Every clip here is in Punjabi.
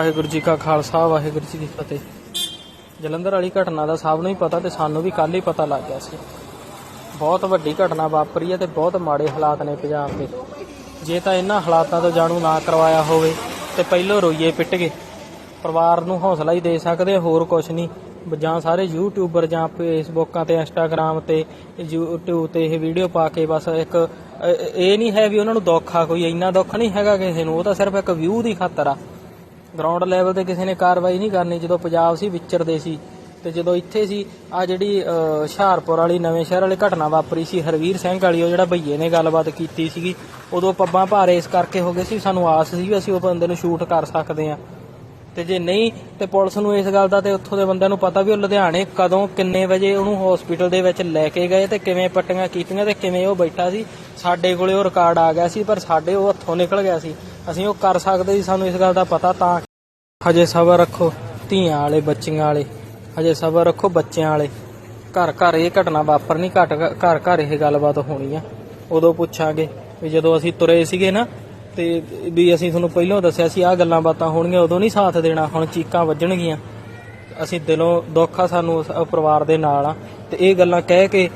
ਵਾਹਿਗੁਰੂ ਜੀ ਕਾ ਖਾਲਸਾ, ਵਾਹਿਗੁਰੂ ਜੀ ਕੀ ਫਤਿਹ। ਜਲੰਧਰ ਵਾਲੀ ਘਟਨਾ ਦਾ ਸਭ ਨੂੰ ਹੀ ਪਤਾ ਤੇ ਸਾਨੂੰ ਵੀ ਕੱਲ ਹੀ ਪਤਾ ਲੱਗ ਗਿਆ ਸੀ। ਬਹੁਤ ਵੱਡੀ ਘਟਨਾ ਵਾਪਰੀ ਹੈ ਤੇ ਬਹੁਤ ਮਾੜੇ ਹਾਲਾਤ ਨੇ ਪੰਜਾਬ ਦੇ। ਜੇ ਤਾਂ ਇਹਨਾਂ ਹਾਲਾਤਾਂ ਤੋਂ ਜਾਣੂ ਨਾ ਕਰਵਾਇਆ ਹੋਵੇ ਤੇ ਪਹਿਲੋਂ ਰੋਈਏ ਪਿੱਟ ਗਏ ਪਰਿਵਾਰ ਨੂੰ ਹੌਸਲਾ ਹੀ ਦੇ ਸਕਦੇ, ਹੋਰ ਕੁਝ ਨਹੀਂ। ਜਾਂ ਸਾਰੇ ਯੂਟਿਊਬਰ ਜਾਂ ਫੇਸਬੁੱਕਾਂ ਤੇ ਇੰਸਟਾਗ੍ਰam ਤੇ YouTube ਤੇ ਇਹ ਵੀਡੀਓ ਪਾ ਕੇ ਬਸ ਇੱਕ, ਇਹ ਨਹੀਂ ਹੈ ਵੀ ਉਹਨਾਂ ਨੂੰ ਦੁੱਖ ਆ ਕੋਈ, ਇੰਨਾ ਦੁੱਖ ਨਹੀਂ ਹੈਗਾ ਕਿਸੇ ਨੂੰ। ਉਹ ਤਾਂ ਸਿਰਫ ਇੱਕ ਵਿਊ ਦੀ ਖਾਤਰ ਆ। ਗਰਾਊਂਡ ਲੈਵਲ ਤੇ ਕਿਸੇ ਨੇ ਕਾਰਵਾਈ ਨਹੀਂ ਕਰਨੀ, ਜਦੋਂ ਪੰਜਾਬ ਸੀ ਵਿਚਰਦੇ ਸੀ। ਤੇ ਜਦੋਂ ਇੱਥੇ ਸੀ ਆ ਜਿਹੜੀ ਹੁਸ਼ਿਆਰਪੁਰ ਵਾਲੀ ਨਵੇਂ ਸ਼ਹਿਰ ਵਾਲੀ ਘਟਨਾ ਵਾਪਰੀ ਸੀ, ਹਰਵੀਰ ਸਿੰਘ ਵਾਲੀ, ਉਹ ਜਿਹੜਾ ਭਈਏ ਨੇ ਗੱਲਬਾਤ ਕੀਤੀ ਸੀਗੀ, ਉਦੋਂ ਪੱਬਾਂ ਭਾਰੇ ਇਸ ਕਰਕੇ ਹੋ ਗਏ ਸੀ, ਸਾਨੂੰ ਆਸ ਸੀ ਵੀ ਅਸੀਂ ਉਹ ਬੰਦੇ ਨੂੰ ਸ਼ੂਟ ਕਰ ਸਕਦੇ ਆ ਤੇ ਜੇ ਨਹੀਂ, ਤੇ ਪੁਲਿਸ ਨੂੰ ਇਸ ਗੱਲ ਦਾ ਤੇ ਉੱਥੋਂ ਦੇ ਬੰਦਿਆਂ ਨੂੰ ਪਤਾ ਵੀ ਉਹ ਲੁਧਿਆਣੇ ਕਦੋਂ, ਕਿੰਨੇ ਵਜੇ ਉਹਨੂੰ ਹਸਪੀਟਲ ਦੇ ਵਿੱਚ ਲੈ ਕੇ ਗਏ ਤੇ ਕਿਵੇਂ ਪੱਟੀਆਂ ਕੀਤੀਆਂ ਤੇ ਕਿਵੇਂ ਉਹ ਬੈਠਾ ਸੀ, ਸਾਡੇ ਕੋਲੇ ਉਹ ਰਿਕਾਰਡ ਆ ਗਿਆ ਸੀ, ਪਰ ਸਾਡੇ ਉਹ ਹੱਥੋਂ ਨਿਕਲ ਗਿਆ ਸੀ। ਅਸੀਂ ਉਹ ਕਰ ਸਕਦੇ ਸੀ, ਸਾਨੂੰ ਇਸ ਗੱਲ ਦਾ ਪਤਾ ਤਾਂ ਹਜੇ ਸਬਰ ਰੱਖੋ, ਧੀਆਂ ਵਾਲੇ, ਬੱਚੀਆਂ ਵਾਲੇ। ਹਜੇ ਸਬਰ ਰੱਖੋ, ਬੱਚਿਆਂ ਵਾਲੇ। ਘਰ ਘਰ ਇਹ ਘਟਨਾ ਵਾਪਰਨੀ ਘਟ ਘਰ ਘਰ ਇਹ ਗੱਲਬਾਤ ਹੋਣੀ ਆ। ਉਦੋਂ ਪੁੱਛਾਂਗੇ ਵੀ ਜਦੋਂ ਅਸੀਂ ਤੁਰੇ ਸੀਗੇ ਨਾ, ਤੇ ਵੀ ਅਸੀਂ ਤੁਹਾਨੂੰ ਪਹਿਲਾਂ ਦੱਸਿਆ ਸੀ, ਆਹ ਗੱਲਾਂ ਬਾਤਾਂ ਹੋਣਗੀਆਂ, ਉਦੋਂ ਨਹੀਂ ਸਾਥ ਦੇਣਾ, ਹੁਣ ਚੀਕਾਂ ਵੱਜਣਗੀਆਂ। ਅਸੀਂ ਦਿਲੋਂ ਦੁੱਖ ਆ ਸਾਨੂੰ ਉਸ ਪਰਿਵਾਰ ਦੇ ਨਾਲ ਆ। ਤੇ ਇਹ ਗੱਲਾਂ ਕਹਿ ਕੇ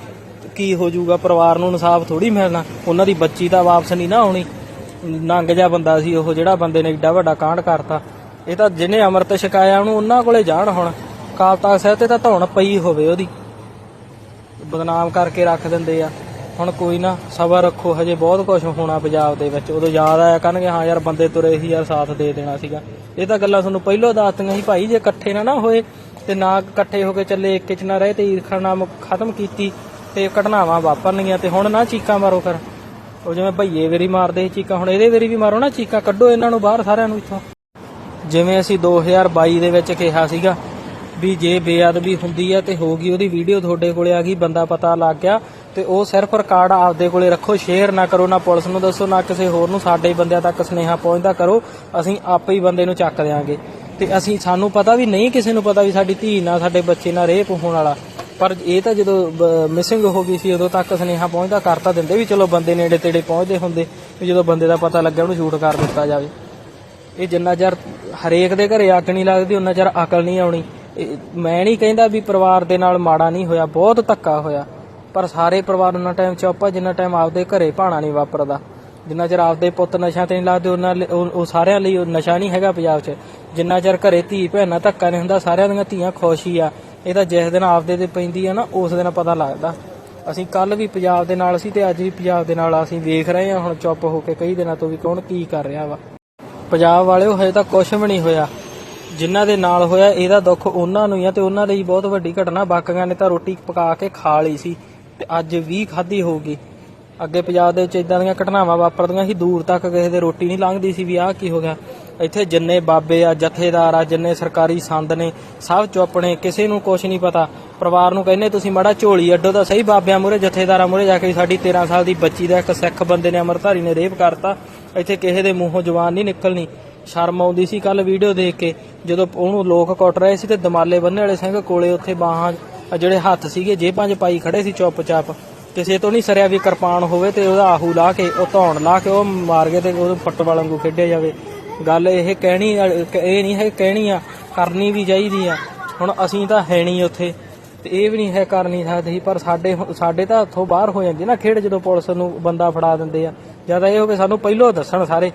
ਕੀ ਹੋ ਜਾਊਗਾ, ਪਰਿਵਾਰ ਨੂੰ ਇਨਸਾਫ ਥੋੜੀ ਮਿਲਣਾ। ਉਹਨਾਂ ਦੀ ਬੱਚੀ ਤਾਂ ਵਾਪਸ ਨਹੀਂ ਨਾ ਆਉਣੀ। ਨੰਗ ਜਿਹਾ ਬੰਦਾ ਸੀ, ਉਹ ਜਿਹੜਾ ਬੰਦੇ ਨੇ ਏਡਾ ਵੱਡਾ ਕਾਂਡ ਕਰਤਾ। ਇਹ ਤਾਂ ਜਿਹਨੇ ਅੰਮ੍ਰਿਤ ਛਕਾਇਆ ਉਹਨੂੰ ਉਹਨਾਂ ਕੋਲੇ ਜਾਣ ਹੁਣ। ਕਾਲ ਤਖਤ ਸਾਹਿਬ ਤੇ ਤਾਂ ਧੌਣ ਪਈ ਹੋਵੇ ਉਹਦੀ। ਬਦਨਾਮ ਕਰਕੇ ਰੱਖ ਦਿੰਦੇ ਆ। ਹੁਣ ਕੋਈ ਨਾ, ਸਬਰ ਰੱਖੋ, ਹਜੇ ਬਹੁਤ ਕੁਝ ਹੋਣਾ ਪੰਜਾਬ ਦੇ ਵਿੱਚ। ਉਦੋਂ ਯਾਦ ਆਇਆ ਕਰਨਗੇ, ਹਾਂ ਯਾਰ ਬੰਦੇ ਤੁਰੇ ਸੀ, ਯਾਰ ਸਾਥ ਦੇ ਦੇਣਾ ਸੀਗਾ। ਇਹ ਤਾਂ ਗੱਲਾਂ ਤੁਹਾਨੂੰ ਪਹਿਲਾਂ ਦੱਸਤੀਆਂ ਸੀ ਭਾਈ, ਜੇ ਇਕੱਠੇ ਨਾ ਨਾ ਹੋਏ, ਤੇ ਨਾ ਇਕੱਠੇ ਹੋ ਕੇ ਚੱਲੇ, ਇੱਕ ਚ ਨਾ ਰਹੇ ਤੇ ਈਰਖਾ ਨਾਮ ਖਤਮ ਕੀਤੀ, ਤੇ ਘਟਨਾਵਾਂ ਵਾਪਰਨੀਆਂ, ਤੇ ਹੁਣ ਨਾ ਚੀਕਾਂ ਮਾਰੋ ਕਰ ਉਹ ਜਿਵੇਂ ਭਈਏ ਵੇਰੀ ਮਾਰਦੇ ਸੀ ਚੀਕਾਂ, ਹੁਣ ਇਹਦੇ ਵੇਰੀ ਵੀ ਮਾਰੋ ਨਾ ਚੀਕਾਂ, ਕੱਢੋ ਇਹਨਾਂ ਨੂੰ ਬਾਹਰ ਸਾਰਿਆਂ ਨੂੰ ਇੱਥੋਂ। ਜਿਵੇਂ ਅਸੀਂ 2022 ਦੇ ਵਿੱਚ ਕਿਹਾ ਸੀਗਾ ਵੀ ਜੇ ਬੇਅਦਬੀ ਹੁੰਦੀ ਹੈ ਤੇ ਗਈ ਉਹਦੀ ਵੀਡੀਓ ਤੁਹਾਡੇ ਕੋਲੇ ਆ ਗਈ, ਬੰਦਾ ਪਤਾ ਲੱਗ ਗਿਆ ਤੇ ਉਹ ਸਿਰਫ ਰਿਕਾਰਡ ਆਪਦੇ ਕੋਲੇ ਰੱਖੋ, ਸ਼ੇਅਰ ਨਾ ਕਰੋ, ਨਾ ਪੁਲਿਸ ਨੂੰ ਦੱਸੋ, ਨਾ ਕਿਸੇ ਹੋਰ ਨੂੰ, ਸਾਡੇ ਬੰਦਿਆਂ ਤੱਕ ਸੁਨੇਹਾ ਪਹੁੰਚਦਾ ਕਰੋ, ਅਸੀਂ ਆਪੇ ਹੀ ਬੰਦੇ ਨੂੰ ਚੱਕ ਦਿਆਂਗੇ। ਤੇ ਅਸੀਂ, ਸਾਨੂੰ ਪਤਾ ਵੀ ਨਹੀਂ, ਕਿਸੇ ਨੂੰ ਪਤਾ ਵੀ ਸਾਡੀ ਧੀ ਨਾਲ, ਸਾਡੇ ਬੱਚੇ ਨਾਲ ਰੇਪ ਹੋਣ ਵਾਲਾ। ਪਰ ਇਹ ਤਾਂ ਜਦੋਂ ਮਿਸਿੰਗ ਹੋ ਗਈ ਸੀ, ਉਦੋਂ ਤੱਕ ਸੁਨੇਹਾ ਪਹੁੰਚਦਾ ਕਰਤਾ ਦਿੰਦੇ ਵੀ ਚਲੋ ਬੰਦੇ ਨੇੜੇ ਤੇੜੇ ਪਹੁੰਚਦੇ ਹੁੰਦੇ, ਵੀ ਜਦੋਂ ਬੰਦੇ ਦਾ ਪਤਾ ਲੱਗਿਆ ਉਹਨੂੰ ਸ਼ੂਟ ਕਰ ਦਿੱਤਾ ਜਾਵੇ। ਇਹ ਜਿੰਨਾ ਚਿਰ ਹਰੇਕ ਦੇ ਘਰੇ ਅੱਗ ਨਹੀਂ ਲੱਗਦੀ ਉਹਨਾਂ ਚਿਰ ਅਕਲ ਨਹੀਂ ਆਉਣੀ। ਮੈਂ ਨਹੀਂ ਕਹਿੰਦਾ ਵੀ ਪਰਿਵਾਰ ਦੇ ਨਾਲ ਮਾੜਾ ਨਹੀਂ ਹੋਇਆ, ਬਹੁਤ ਧੱਕਾ ਹੋਇਆ। ਪਰ ਸਾਰੇ ਪਰਿਵਾਰ ਉਹਨਾਂ ਟਾਈਮ ਚੁੱਪ ਆ, ਜਿੰਨਾ ਟਾਈਮ ਆਪਦੇ ਘਰੇ ਭਾਣਾ ਨਹੀਂ ਵਾਪਰਦਾ। ਜਿੰਨਾ ਚਿਰ ਆਪਦੇ ਪੁੱਤ ਨਸ਼ਾ ਤੇ ਨਹੀਂ ਲੱਗਦੇ ਉਹਨਾਂ ਉਹ ਸਾਰਿਆਂ ਲਈ ਨਸ਼ਾ ਨਹੀਂ ਹੈਗਾ ਪੰਜਾਬ 'ਚ। ਜਿੰਨਾ ਚਿਰ ਘਰੇ ਧੀ ਭੈਣਾਂ ਧੱਕਾ ਨਹੀਂ ਹੁੰਦਾ, ਸਾਰਿਆਂ ਦੀਆਂ ਧੀਆਂ ਖੁਸ਼ ਹੀ ਆ। ਇਹ ਤਾਂ ਜਿਸ ਦਿਨ ਆਪਦੇ ਤੇ ਪੈਂਦੀ ਆ ਨਾ, ਉਸ ਦਿਨ ਪਤਾ ਲੱਗਦਾ। ਅਸੀਂ ਕੱਲ ਵੀ ਪੰਜਾਬ ਦੇ ਨਾਲ ਸੀ ਤੇ ਅੱਜ ਵੀ ਪੰਜਾਬ ਦੇ ਨਾਲ ਅਸੀਂ ਵੇਖ ਰਹੇ ਹਾਂ ਹੁਣ ਚੁੱਪ ਹੋ ਕੇ ਕਈ ਦਿਨਾਂ ਤੋਂ ਵੀ ਕੌਣ ਕੀ ਕਰ ਰਿਹਾ ਵਾ। ਪੰਜਾਬ ਵਾਲਿਓ ਹਜੇ ਤਾਂ ਕੁਝ ਵੀ ਨਹੀਂ ਹੋਇਆ। ਜਿਨ੍ਹਾਂ ਦੇ ਨਾਲ ਹੋਇਆ, ਇਹਦਾ ਦੁੱਖ ਉਹਨਾਂ ਨੂੰ ਹੀ ਆ ਤੇ ਉਹਨਾਂ ਲਈ ਬਹੁਤ ਵੱਡੀ ਘਟਨਾ, ਬਾਕੀਆਂ ਨੇ ਤਾਂ ਰੋਟੀ ਪਕਾ ਕੇ ਖਾ ਲਈ ਸੀ ਤੇ ਅੱਜ ਵੀ ਖਾਧੀ ਹੋਊਗੀ। ਅੱਗੇ ਪੰਜਾਬ ਦੇ ਵਿੱਚ ਇਦਾਂ ਦੀਆਂ ਘਟਨਾਵਾਂ ਵਾਪਰਦੀਆਂ ਸੀ, ਦੂਰ ਤੱਕ ਕਿਸੇ ਦੇ ਰੋਟੀ ਨਹੀਂ ਲੰਘਦੀ ਸੀ ਵੀ ਆਹ ਕੀ ਹੋ ਗਿਆ। ਇੱਥੇ ਜਿੰਨੇ ਬਾਬੇ ਆ, ਜਥੇਦਾਰ ਆ, ਜਿੰਨੇ ਸਰਕਾਰੀ ਸੰਦ ਨੇ, ਸਭ ਚੁੱਪ ਨੇ, ਕਿਸੇ ਨੂੰ ਕੁਝ ਨਹੀਂ ਪਤਾ। ਪਰਿਵਾਰ ਨੂੰ ਕਹਿੰਦੇ, ਤੁਸੀਂ ਮਾੜਾ ਝੋਲੀ ਅੱਡੋ ਤਾਂ ਸਹੀ ਬਾਬਿਆਂ ਮੂਰੇ ਜਥੇਦਾਰਾਂ ਮੂਰੇ ਜਾ ਕੇ ਸਾਡੀ 13 ਸਾਲ ਦੀ ਬੱਚੀ ਦਾ ਇੱਕ ਸਿੱਖ ਬੰਦੇ ਨੇ ਅਮਰਧਾਰੀ ਨੇ ਰੇਪ ਕਰਤਾ। ਇੱਥੇ ਕਿਸੇ ਦੇ ਮੂੰਹੋਂ ਜ਼ੁਬਾਨ ਨਹੀਂ ਨਿਕਲਣੀ। ਸ਼ਰਮ ਆਉਂਦੀ ਸੀ ਕੱਲ ਵੀਡੀਓ ਦੇਖ ਕੇ, ਜਦੋਂ ਉਹਨੂੰ ਲੋਕ ਕੁੱਟ ਰਹੇ ਸੀ ਤੇ ਦਮਾਲੇ ਬੰਨੇ ਵਾਲੇ ਸਿੰਘ ਕੋਲੇ ਉੱਥੇ ਬਾਹਾਂ ਜਿਹੜੇ ਹੱਥ ਸੀਗੇ, ਜੇਬਾਂ 'ਚ ਪਾਈ ਖੜੇ ਸੀ ਚੁੱਪਚਾਪ। ਕਿਸੇ ਤੋਂ ਨਹੀਂ ਸਰਿਆ ਵੀ ਕਿਰਪਾਨ ਹੋਵੇ ਤੇ ਉਹਦਾ ਆਹੂ ਲਾ ਕੇ, ਉਹ ਧੌਣ ਲਾ ਕੇ ਉਹ ਮਾਰ ਕੇ ਤੇ ਉਹਨੂੰ ਫੁੱਟਬਾਲ ਵਾਂਗੂ ਖੇਡਿਆ ਜਾਵੇ। ਗੱਲ ਇਹ ਕਹਿਣੀ ਇਹ ਨਹੀਂ ਹੈ, ਕਹਿਣੀ ਆ, ਕਰਨੀ ਵੀ ਚਾਹੀਦੀ ਆ। ਹੁਣ ਅਸੀਂ ਤਾਂ ਹੈ ਨਹੀਂ ਉੱਥੇ। ਤੇ ਇਹ ਵੀ ਨਹੀਂ ਹੈ ਕਰ ਨਹੀਂ ਸਕਦੇ ਸੀ, ਪਰ ਸਾਡੇ ਸਾਡੇ ਤਾਂ ਹੱਥੋਂ ਬਾਹਰ ਹੋ ਜਾਂਦੀ ਨਾ ਖੇਡ ਜਦੋਂ ਪੁਲਿਸ ਨੂੰ ਬੰਦਾ ਫੜਾ ਦਿੰਦੇ ਆ। ਜ਼ਿਆਦਾ ਇਹ ਹੋਵੇ ਸਾਨੂੰ ਪਹਿਲਾਂ ਦੱਸਣ ਸਾਰੇ।